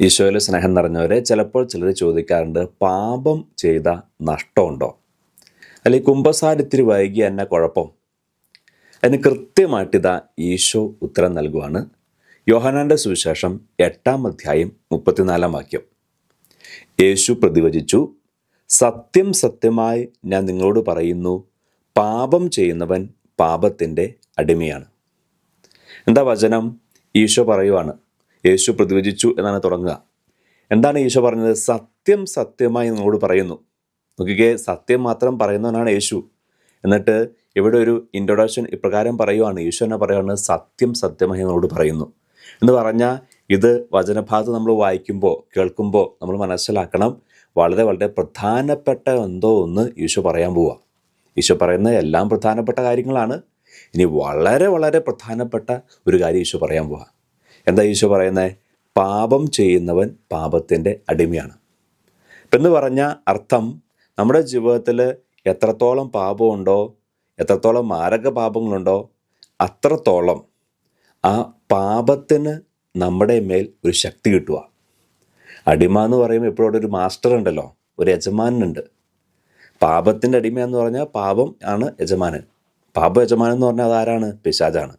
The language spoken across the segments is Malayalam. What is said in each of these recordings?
ഈശോയിലെ സ്നേഹം നിറഞ്ഞവരെ ചിലപ്പോൾ ചിലർ ചോദിക്കാറുണ്ട് പാപം ചെയ്ത നഷ്ടമുണ്ടോ? അല്ലെങ്കിൽ കുംഭസാരിത്തിരി വൈകി എന്നെ കുഴപ്പം. അതിന് കൃത്യമായിട്ടിതാ ഈശോ ഉത്തരം നൽകുവാണ്. യോഹനാന്റെ സുവിശേഷം എട്ടാം അധ്യായം മുപ്പത്തിനാലാം വാക്യം. യേശു പ്രതിവചിച്ചു സത്യം സത്യമായി ഞാൻ നിങ്ങളോട് പറയുന്നു പാപം ചെയ്യുന്നവൻ പാപത്തിന്റെ അടിമയാണ്. എന്താ വചനം? ഈശോ പറയുവാണ് യേശു പ്രതിവചിച്ചു എന്നാണ് തുടങ്ങുക. എന്താണ് യേശു പറഞ്ഞത്? സത്യം സത്യമായി നിങ്ങളോട് പറയുന്നു. നോക്കിക്കേ സത്യം മാത്രം പറയുന്നവനാണ് യേശു. എന്നിട്ട് ഇവിടെ ഒരു ഇൻട്രൊഡക്ഷൻ ഇപ്രകാരം പറയുവാണ്. യേശു എന്നെ പറയുവാണ് സത്യം സത്യമായി നിങ്ങളോട് പറയുന്നു. എന്ന് പറഞ്ഞാൽ ഇത് വചനഭാഗത്ത് നമ്മൾ വായിക്കുമ്പോൾ കേൾക്കുമ്പോൾ നമ്മൾ മനസ്സിലാക്കണം വളരെ വളരെ പ്രധാനപ്പെട്ട എന്തോ ഒന്ന് യേശു പറയാൻ പോവുക യേശു പറയുന്ന എല്ലാം പ്രധാനപ്പെട്ട കാര്യങ്ങളാണ്. ഇനി വളരെ വളരെ പ്രധാനപ്പെട്ട ഒരു കാര്യം ഈശോ പറയാൻ പോവുക എന്താ ഈശോ പറയുന്നത് പാപം ചെയ്യുന്നവൻ പാപത്തിന്റെ അടിമയാണ്. എന്ന് പറഞ്ഞ അർത്ഥം നമ്മുടെ ജീവിതത്തിൽ എത്രത്തോളം പാപമുണ്ടോ എത്രത്തോളം മാരക പാപങ്ങളുണ്ടോ അത്രത്തോളം ആ പാപത്തിന് നമ്മുടെ മേൽ ഒരു ശക്തി കിട്ടുക. അടിമ എന്ന് പറയുമ്പോൾ എപ്പോഴും ഒരു മാസ്റ്റർ ഉണ്ടല്ലോ ഒരു യജമാനുണ്ട് പാപത്തിന്റെ അടിമ എന്ന് പറഞ്ഞാൽ പാപം ആണ് യജമാനൻ. പാപ യജമാനൻ എന്ന് പറഞ്ഞാൽ അതാരാണ്? പിശാജാണ്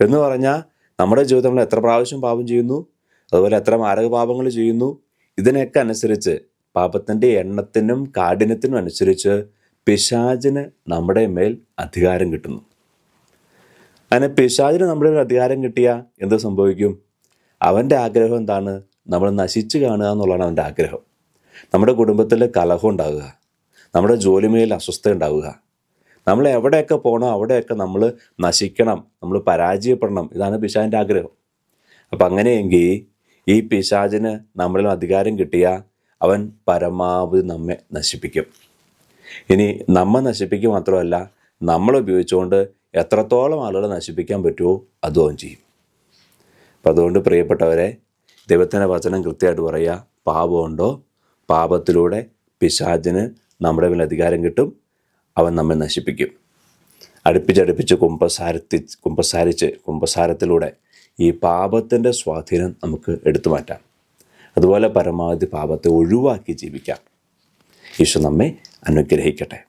എന്ന് പറഞ്ഞാൽ നമ്മുടെ ജീവിതത്തിൽ നമ്മൾ എത്ര പ്രാവശ്യം പാപം ചെയ്യുന്നു? അതുപോലെ എത്ര മാരക പാപങ്ങൾ ചെയ്യുന്നു? ഇതിനൊക്കെ അനുസരിച്ച് പാപത്തിന്റെ എണ്ണത്തിനും കാഠിനത്തിനും അനുസരിച്ച് പിശാചിന് നമ്മുടെ മേൽ അധികാരം കിട്ടുന്നു. അങ്ങനെ പിശാചിന് നമ്മുടെ മേൽ അധികാരം കിട്ടിയാൽ എന്ത് സംഭവിക്കും? അവന്റെ ആഗ്രഹം എന്താണ്? നമ്മൾ നശിച്ചു കാണുക എന്നുള്ളതാണ് അവന്റെ ആഗ്രഹം. നമ്മുടെ കുടുംബത്തിൽ കലഹം ഉണ്ടാവുക നമ്മുടെ ജോലിമേൽ അസ്വസ്ഥ ഉണ്ടാവുക നമ്മൾ എവിടെയൊക്കെ പോകണോ അവിടെയൊക്കെ നമ്മൾ നശിക്കണം നമ്മൾ പരാജയപ്പെടണം. ഇതാണ് പിശാചിന്റെ ആഗ്രഹം. അപ്പം അങ്ങനെയെങ്കിൽ ഈ പിശാചിന് നമ്മളിൽ അധികാരം കിട്ടിയാൽ അവൻ പരമാവധി നമ്മെ നശിപ്പിക്കും. ഇനി നമ്മെ നശിപ്പിക്കുക മാത്രമല്ല നമ്മൾ ഉപയോഗിച്ചുകൊണ്ട് എത്രത്തോളം ആളുകളെ നശിപ്പിക്കാൻ പറ്റുമോ അതും ചെയ്യും. അപ്പം അതുകൊണ്ട് പ്രിയപ്പെട്ടവരെ ദൈവത്തിന്റെ വചനം കൃത്യമായിട്ട് പറയുക പാപമുണ്ടോ? പാപത്തിലൂടെ പിശാചിന് നമ്മുടെ മേൽ അധികാരം കിട്ടും. അവൻ നമ്മെ നശിപ്പിക്കും. അടുപ്പിച്ചടുപ്പിച്ച് കുമ്പസാരത്തി കുമ്പസാരിച്ച് കുമ്പസാരത്തിലൂടെ ഈ പാപത്തിന്റെ സ്വാധീനം നമുക്ക് എടുത്തു മാറ്റാം. അതുപോലെ പരമാവധി പാപത്തെ ഒഴിവാക്കി ജീവിക്കാം. ഈശോ നമ്മെ അനുഗ്രഹിക്കട്ടെ.